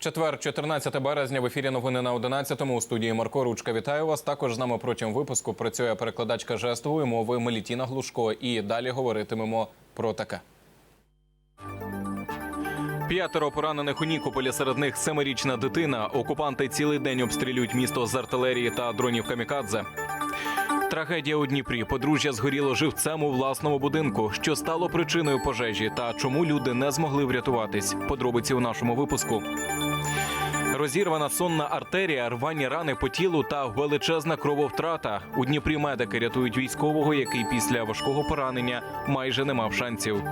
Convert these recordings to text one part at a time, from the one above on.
Четвер, 14 березня. В ефірі новини на 11-му. У студії Марко Ручка. Вітаю вас. Також з нами протягом випуску працює перекладачка жестової мови Мелітіна Глушко. І далі говоритимемо про таке. П'ятеро поранених у Нікополі, серед них семирічна дитина. Окупанти цілий день обстрілюють місто з артилерії та дронів камікадзе. Трагедія у Дніпрі. Подружжя згоріло живцем у власному будинку. Що стало причиною пожежі та чому люди не змогли врятуватись? Подробиці у нашому випуску. Розірвана сонна артерія, рвані рани по тілу та величезна крововтрата. У Дніпрі медики рятують військового, який після важкого поранення майже не мав шансів.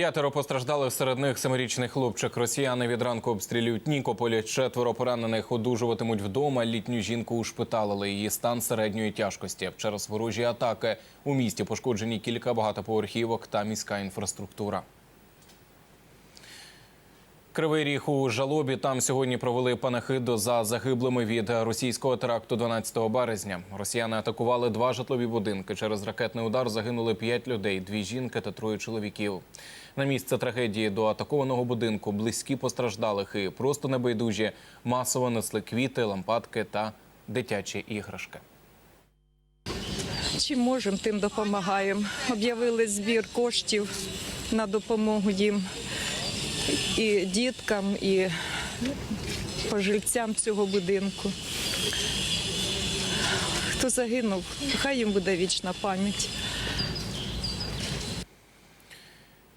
П'ятеро постраждалих серед них семирічний хлопчик. Росіяни від ранку обстрілюють Нікополі. Четверо поранених одужуватимуть вдома. Літню жінку ушпиталили. Її стан середньої тяжкості. Через ворожі атаки у місті пошкоджені кілька багатоповерхівок та міська інфраструктура. Кривий ріг у жалобі там сьогодні провели панахиду за загиблими від російського теракту 12 березня. Росіяни атакували два житлові будинки. Через ракетний удар загинули п'ять людей: дві жінки та троє чоловіків. На місце трагедії до атакованого будинку близькі постраждалих і просто небайдужі масово несли квіти, лампадки та дитячі іграшки. Чим можемо, тим допомагаємо. Об'явили збір коштів на допомогу їм і діткам, і пожильцям цього будинку. Хто загинув, хай їм буде вічна пам'ять.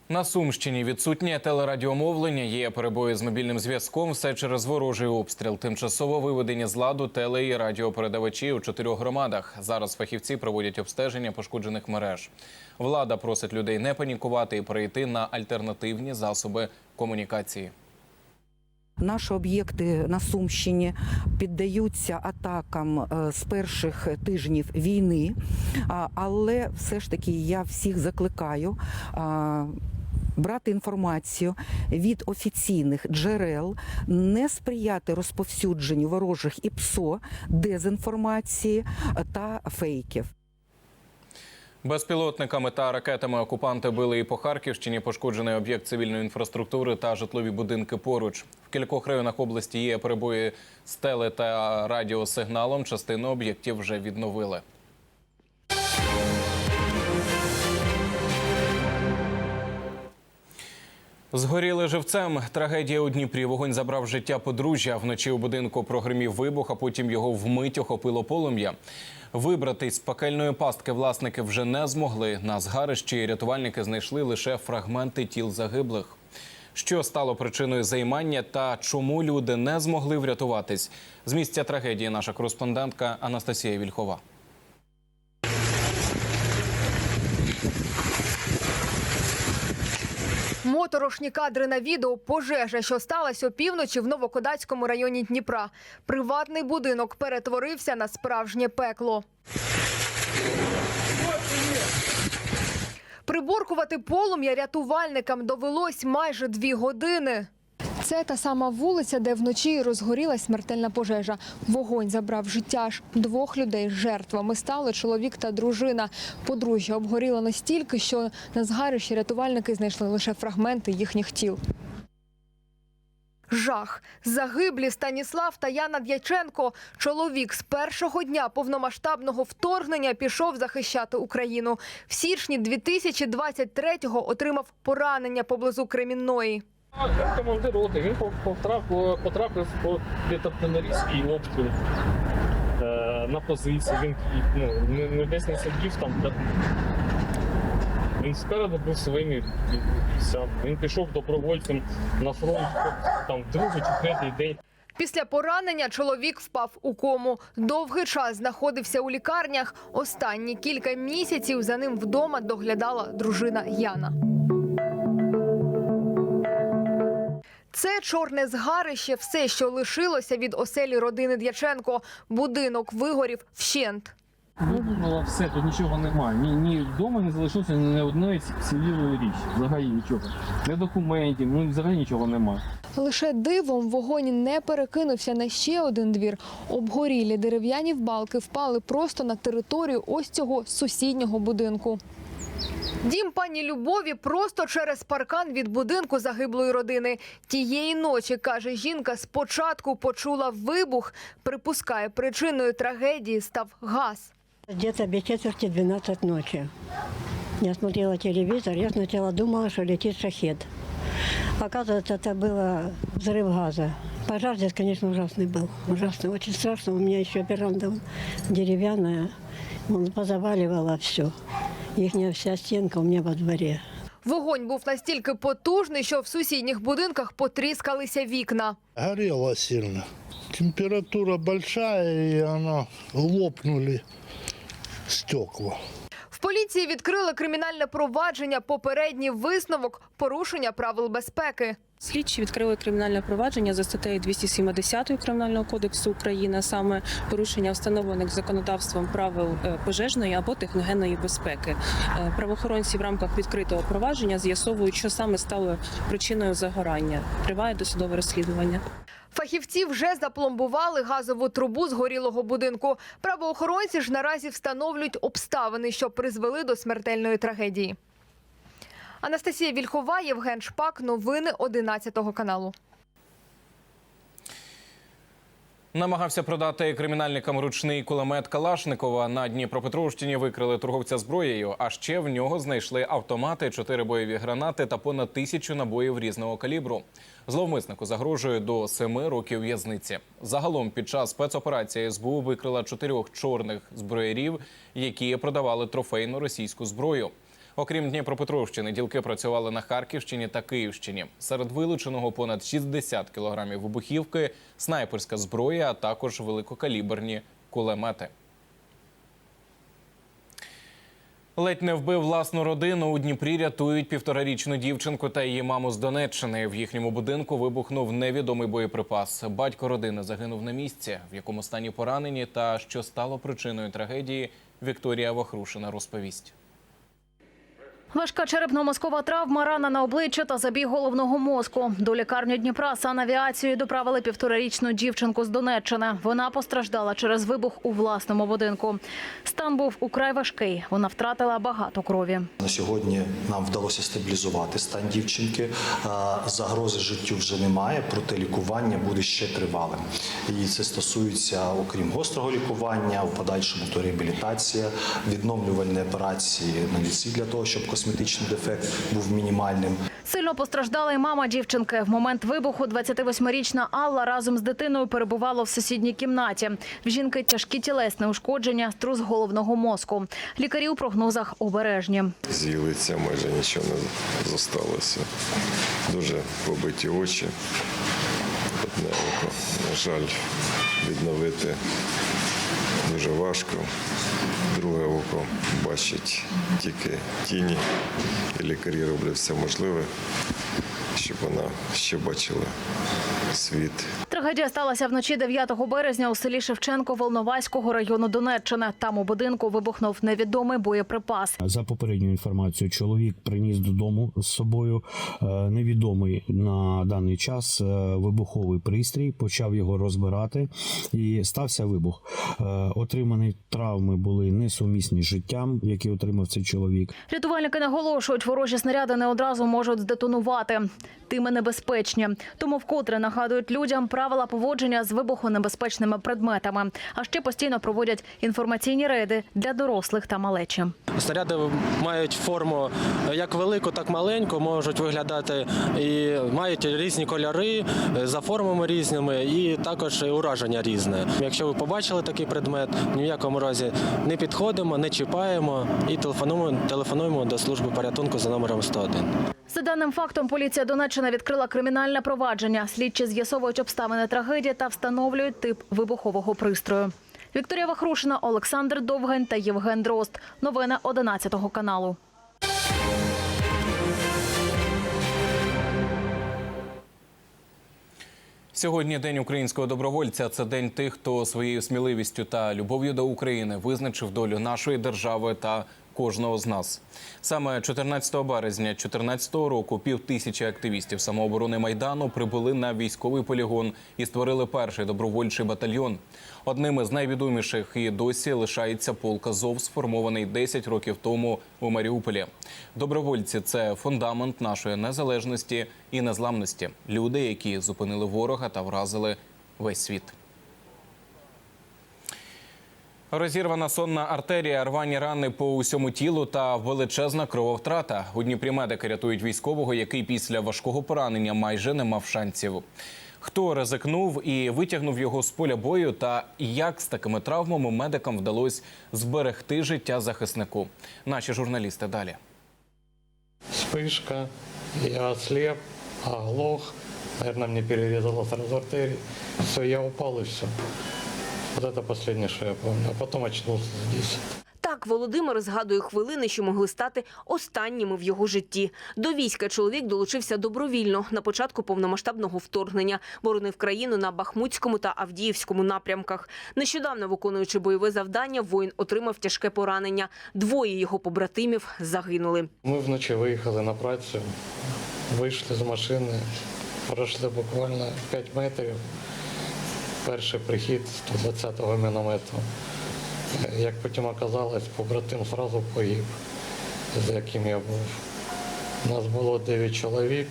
На Сумщині відсутнє телерадіомовлення, є перебої з мобільним зв'язком. Все через ворожий обстріл. Тимчасово виведені з ладу теле і радіопередавачі у чотирьох громадах. Зараз фахівці проводять обстеження пошкоджених мереж. Влада просить людей не панікувати і перейти на альтернативні засоби комунікації. Наші об'єкти на Сумщині піддаються атакам е, з перших тижнів війни, але все ж таки я всіх закликаю. Брати інформацію від офіційних джерел, не сприяти розповсюдженню ворожих і ПСО, дезінформації та фейків. Безпілотниками та ракетами окупанти били і по Харківщині. Пошкоджений об'єкт цивільної інфраструктури та житлові будинки поруч. В кількох районах області є перебої з теле та радіосигналом. Частину об'єктів вже відновили. Згоріли живцем. Трагедія у Дніпрі. Вогонь забрав життя подружжя. Вночі у будинку прогримів вибух, а потім його вмить охопило полум'я. Вибратись з пекельної пастки власники вже не змогли. На згарищі рятувальники знайшли лише фрагменти тіл загиблих. Що стало причиною займання та чому люди не змогли врятуватись? З місця трагедії наша кореспондентка Анастасія Вільхова. Моторошні кадри на відео пожежа, що сталася опівночі в Новокодацькому районі Дніпра. Приватний будинок перетворився на справжнє пекло. Приборкувати полум'я рятувальникам довелось майже дві години. Це та сама вулиця, де вночі розгорілась смертельна пожежа. Вогонь забрав життя аж двох людей. Жертвами стали чоловік та дружина. Подружжя обгоріло настільки, що на згарищі рятувальники знайшли лише фрагменти їхніх тіл. Жах. Загиблі Станіслав та Яна Дяченко. Чоловік з першого дня повномасштабного вторгнення пішов захищати Україну. В січні 2023-го отримав поранення поблизу Кремінної. Командир роти, він потрапив, потрапив під артилерійський обстріл е, на позиції. Він ну, не, десь не сидів там. Він спереду був своїми все. Він пішов добровольцем на фронт там другий чи третій день. Після поранення чоловік впав у кому. Довгий час знаходився у лікарнях. Останні кілька місяців за ним вдома доглядала дружина Яна. Це чорне згарище, все, що лишилося від оселі родини Дяченко. Будинок вигорів вщент. Вибухнуло все, тут нічого немає. Ні, ні вдома не залишилося ні одної цілілої річі. Взагалі нічого. Не документів, ну взагалі нічого немає. Лише дивом вогонь не перекинувся на ще один двір. Обгорілі дерев'яні балки впали просто на територію ось цього сусіднього будинку. Дім пані Любові просто через паркан від будинку загиблої родини. Тієї ночі, каже жінка, спочатку почула вибух. Припускає, причиною трагедії став газ. Где-то без четверти 12 ночи. Я смотрела телевизор, я сначала думала, что летит шахет. Оказывается, это был взрыв газа. Пожар здесь, конечно, ужасный был. Ужасный, очень страшно. У меня еще веранда деревянная. Он позаваливала все. Ихняя вся стенка у меня во дворе. Вогонь був настільки потужний, що в сусідніх будинках потріскалися вікна. Горело сильно. Температура большая, и она лопнули стекла. В поліції відкрили кримінальне провадження. Попередній висновок порушення правил безпеки. Слідчі відкрили кримінальне провадження за статтею 270 Кримінального кодексу України, саме порушення встановлених законодавством правил е, пожежної або техногенної безпеки. Е, Правоохоронці в рамках відкритого провадження з'ясовують, що саме стало причиною загорання. Триває досудове розслідування. Фахівці вже запломбували газову трубу згорілого будинку. Правоохоронці ж наразі встановлюють обставини, що призвели до смертельної трагедії. Анастасія Вільхова, Євген Шпак. Новини 11 каналу. Намагався продати кримінальникам ручний кулемет Калашникова. На Дніпропетровщині викрили торговця зброєю. А ще в нього знайшли автомати, чотири бойові гранати та понад тисячу набоїв різного калібру. Зловмиснику загрожує до семи років в'язниці. Загалом під час спецоперації СБУ викрила чотирьох чорних зброярів, які продавали трофейну російську зброю. Окрім Дніпропетровщини, ділки працювали на Харківщині та Київщині. Серед вилученого понад 60 кілограмів вибухівки, снайперська зброя, а також великокаліберні кулемети. Ледь не вбив власну родину. У Дніпрі рятують півторарічну дівчинку та її маму з Донеччини. В їхньому будинку вибухнув невідомий боєприпас. Батько родини загинув на місці, в якому стані поранені, та що стало причиною трагедії. Вікторія Вахрушина розповість. Важка черепно-мозкова травма, рана на обличчя та забій головного мозку. До лікарні Дніпра санавіацією доправили півторарічну дівчинку з Донеччини. Вона постраждала через вибух у власному будинку. Стан був украй важкий. Вона втратила багато крові. На сьогодні нам вдалося стабілізувати стан дівчинки. Загрози життю вже немає, проте лікування буде ще тривалим. І це стосується, окрім гострого лікування, в подальшому то реабілітація, відновлювальні операції на ліці для того, щоб косметичний дефект був мінімальним. Сильно постраждала й мама дівчинки. В момент вибуху 28-річна Алла разом з дитиною перебувала в сусідній кімнаті. В жінки тяжкі тілесні ушкодження, струс головного мозку. Лікарі у прогнозах обережні. З її лиця майже нічого не зосталося. Дуже побиті очі. Одне око, на жаль, відновити дуже важко. Друге око бачить тільки тіні. І лікарі роблять все можливе, щоб вона ще бачила світ. Трагедія сталася вночі 9 березня у селі Шевченко Волноваського району Донеччини. Там у будинку вибухнув невідомий боєприпас. За попередньою інформацією, чоловік приніс додому з собою е, невідомий на даний час е, вибуховий пристрій, почав його розбирати і стався вибух. Е, Отримані травми були несумісні з життям, які отримав цей чоловік. Рятувальники наголошують, ворожі снаряди не одразу можуть здетонувати. Тими небезпечні. Тому вкотре нагадують людям правила поводження з вибухонебезпечними предметами. А ще постійно проводять інформаційні рейди для дорослих та малечі. Снаряди мають форму як велику, так маленьку, можуть виглядати і мають різні кольори за формами різними, і також ураження різне. Якщо ви побачили такий предмет, ні в якому разі не підходимо, не чіпаємо і телефонуємо, телефонуємо до служби порятунку за номером 101. За даним фактом, поліція Донеччини відкрила кримінальне провадження. Слідчі з'ясовують обставини трагедії та встановлюють тип вибухового пристрою. Вікторія Вахрушина, Олександр Довгань та Євген Дрозд. Новини 11 каналу. Сьогодні день українського добровольця. Це день тих, хто своєю сміливістю та любов'ю до України визначив долю нашої держави та кожного з нас. Саме 14 березня 2014 року пів тисячі активістів самооборони майдану прибули на військовий полігон і створили перший добровольчий батальйон. Одним із найвідоміших і досі лишається полк Азов, сформований 10 років тому у Маріуполі. Добровольці це фундамент нашої незалежності і незламності. Люди, які зупинили ворога та вразили весь світ. Розірвана сонна артерія, рвані рани по усьому тілу та величезна крововтрата. У Дніпрі медики рятують військового, який після важкого поранення майже не мав шансів. Хто ризикнув і витягнув його з поля бою, та як з такими травмами медикам вдалося зберегти життя захиснику? Наші журналісти далі. Вспышка, я ослеп, оглох, наверное, мне перерезало сразу артерии. Все, я упал и все. Вот это последнее, что я помню. А потом очнулся здесь. Так Володимир згадує хвилини, що могли стати останніми в його житті. До війська чоловік долучився добровільно на початку повномасштабного вторгнення. Боронив країну на Бахмутському та Авдіївському напрямках. Нещодавно, виконуючи бойове завдання, воїн отримав тяжке поранення. Двоє його побратимів загинули. Ми вночі виїхали на працю, вийшли з машини, пройшли буквально 5 метрів. Перший прихід 120-го міномету. Як потім оказалось, побратим одразу погиб, з яким я був. У Нас було 9 чоловік,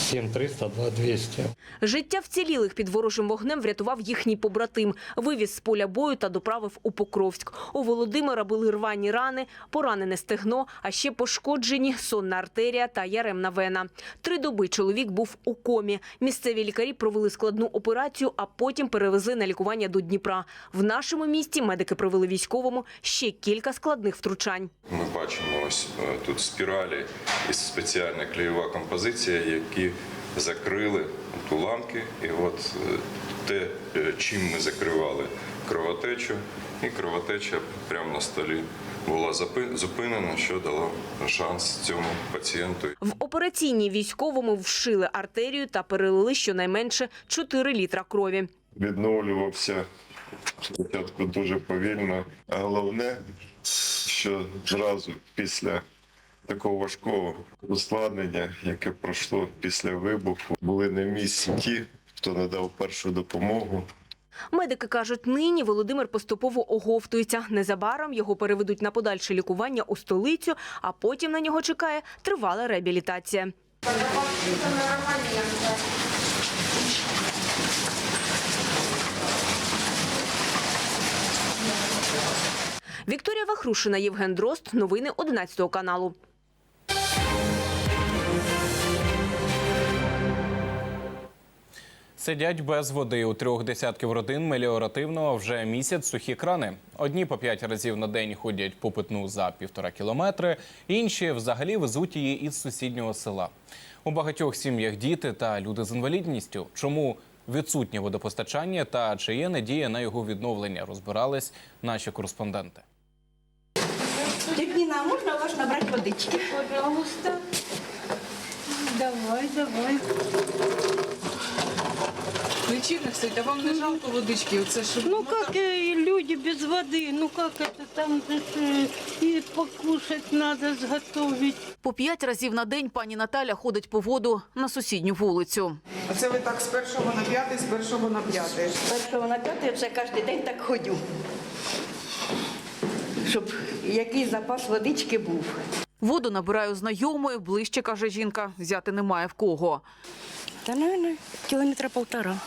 7 300, 2 200. Життя вцілілих під ворожим вогнем врятував їхній побратим. Вивіз з поля бою та доправив у Покровськ. У Володимира були рвані рани, поранене стегно, а ще пошкоджені сонна артерія та яремна вена. Три доби чоловік був у комі. Місцеві лікарі провели складну операцію, а потім перевезли на лікування до Дніпра. В нашому місті медики провели військовому ще кілька складних втручань. Ми бачимо ось е, тут спіралі і спеціальна клеєва композиція, які закрили от уламки. І от е, те, е, чим ми закривали кровотечу, і кровотеча прямо на столі була зупинена, що дало шанс цьому пацієнту. В операційній військовому вшили артерію та перелили щонайменше 4 літра крові. Відновлювався спочатку дуже повільно, а головне, що зразу після такого важкого ускладнення, яке пройшло після вибуху, були на місці ті, хто надав першу допомогу. Медики кажуть, нині Володимир поступово оговтується. Незабаром його переведуть на подальше лікування у столицю, а потім на нього чекає тривала реабілітація. Вікторія Вахрушина, Євген Дрозд. Новини 11 каналу. Сидять без води у трьох десятків родин меліоративного вже місяць сухі крани. Одні по п'ять разів на день ходять по питну за півтора кілометри, інші взагалі везуть її із сусіднього села. У багатьох сім'ях діти та люди з інвалідністю. Чому відсутнє водопостачання та чи є надія на його відновлення? Розбирались наші кореспонденти. Тетніна, можна вас набрати водички? Пожалуйста. Давай, давай. Лічильник стоїть, а вам не жалко водички? Оце ж Ну как э, люди без воды? Ну как это там э, и покушать надо сготовить? По п'ять разів на день пані Наталя ходить по воду на сусідню вулицю. А це ви так з першого на п'ятий, з першого на п'ятий. З першого на п'яте все кожен день так ходю. Щоб який запас водички був. Воду набираю знайомої, ближче, каже жінка, взяти немає в кого. Та, наверное, кілометра полтора.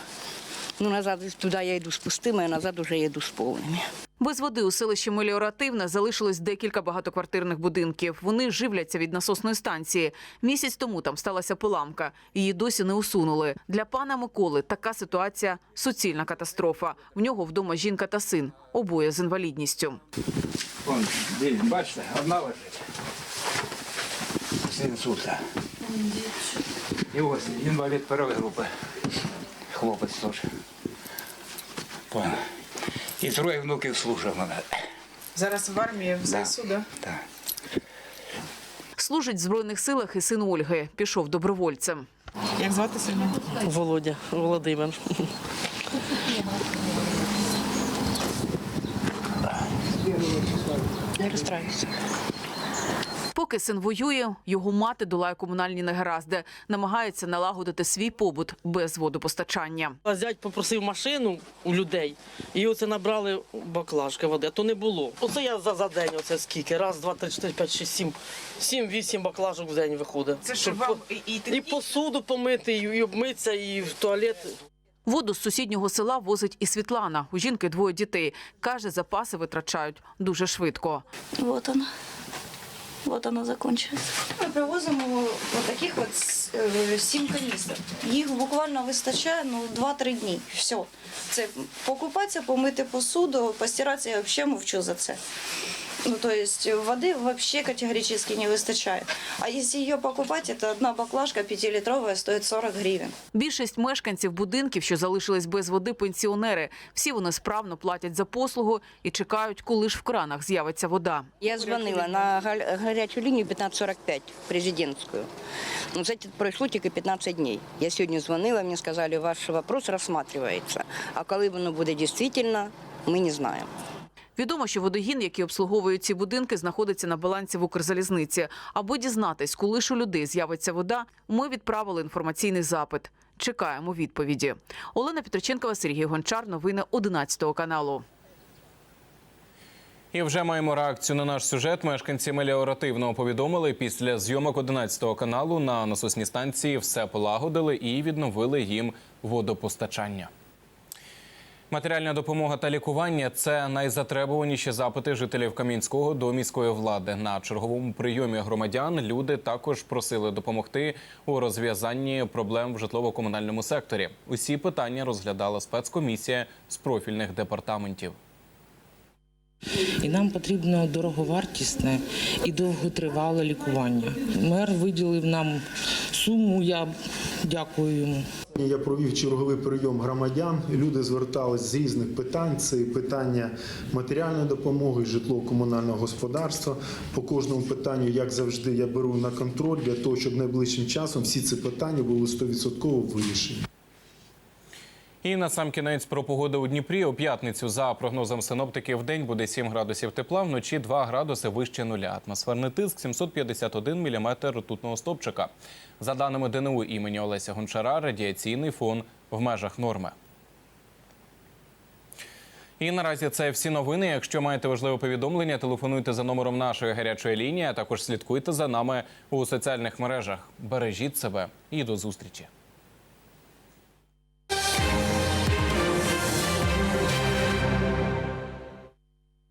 Ну, назад туди я йду з пустими, а назад уже йду з повними. Без води у селищі Меліоративне залишилось декілька багатоквартирних будинків. Вони живляться від насосної станції. Місяць тому там сталася поламка. Її досі не усунули. Для пана Миколи така ситуація суцільна катастрофа. В нього вдома жінка та син, обоє з інвалідністю. Вон, день, бачите, одна лежить. Син сута. І ось інвалід першої групи. Хлопець теж. Понял. І троє внуків служив мене. Зараз в армії, в ЗСУ, да? Так. Служить в збройних силах і син Ольги. Пішов добровольцем. Як звати сина? Володя, Володимир. Не розстраюся. Поки син воює, його мати долає комунальні негаразди, намагається налагодити свій побут без водопостачання. Зять попросив машину у людей, і оце набрали баклажки води, а то не було. Оце я за, за день, оце скільки? Раз, два, три, чотири, п'ять, шість, сім. Сім-вісім баклажок в день виходить. Це Щоб вам і, і і посуду помити, і, і обмитися, і в туалет. Воду з сусіднього села возить і Світлана. У жінки двоє дітей. Каже, запаси витрачають дуже швидко. Вот она. Вот оно закончилось. Ми привозимо таких от е, сім каністр. Їх буквально вистачає ну, 2-3 дні. Все. Це покупатися, помити посуду, постиратися, я взагалі мовчу за це. Ну, то есть воды вообще категорически не выстачает. А если ее покупать, это одна баклажка 5-литровая стоит 40 гривен. Більшість мешканців будинків, що залишились без води, пенсіонери. Всі вони справно платять за послугу і чекають, коли ж в кранах з'явиться вода. Я звонила на га- горячую линию 1545, президентскую. Но за это прошло только 15 дней. Я сегодня звонила, мне сказали, ваш вопрос рассматривается. А коли воно буде дійсно, ми не знаємо. Відомо, що водогін, який обслуговує ці будинки, знаходиться на балансі в Укрзалізниці. Аби дізнатись, коли ж у людей з'явиться вода, ми відправили інформаційний запит. Чекаємо відповіді. Олена Петриченкова, Сергій Гончар. Новини 11 каналу. І вже маємо реакцію на наш сюжет. Мешканці меліоративного повідомили після зйомок 11 каналу на насосній станції все полагодили і відновили їм водопостачання. Матеріальна допомога та лікування це найзатребуваніші запити жителів Кам'янського до міської влади. На черговому прийомі громадян люди також просили допомогти у розв'язанні проблем в житлово-комунальному секторі. Усі питання розглядала спецкомісія з профільних департаментів. І нам потрібно дороговартісне і довготривале лікування. Мер виділив нам суму. Я дякую йому. Я провів черговий прийом громадян. Люди звертались з різних питань. Це і питання матеріальної допомоги, житлово-комунального господарства. По кожному питанню, як завжди, я беру на контроль для того, щоб найближчим часом всі ці питання були 100% вирішені. І на сам кінець про погоду у Дніпрі у п'ятницю за прогнозом синоптиків в день буде 7 градусів тепла, вночі 2 градуси вище нуля. Атмосферний тиск 751 міліметр ртутного стопчика. За даними ДНУ імені Олеся Гончара, радіаційний фон в межах норми. І наразі це всі новини. Якщо маєте важливе повідомлення, телефонуйте за номером нашої гарячої лінії. а Також слідкуйте за нами у соціальних мережах. Бережіть себе і до зустрічі.